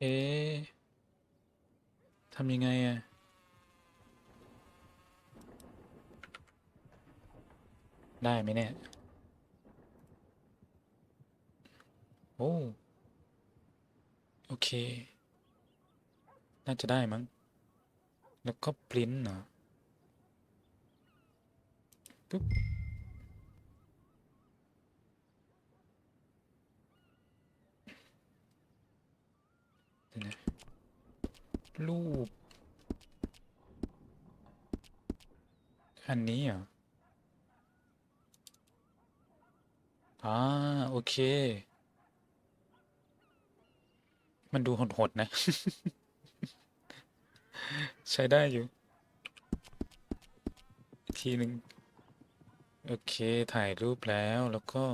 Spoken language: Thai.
เอ๊ะทำยังไงอะได้ไหมเนี่ย โอ้ โอเค น่าจะได้มั้ง แล้วก็ปริ้นเหรอ ปุ๊บ เดี๋ยว นะ รูป อันนี้เหรออ่าโอเค มันดูหดๆนะ ใช้ได้อยู่ ทีหนึ่งโอเค ถ่ายรูปแล้วแล้วก็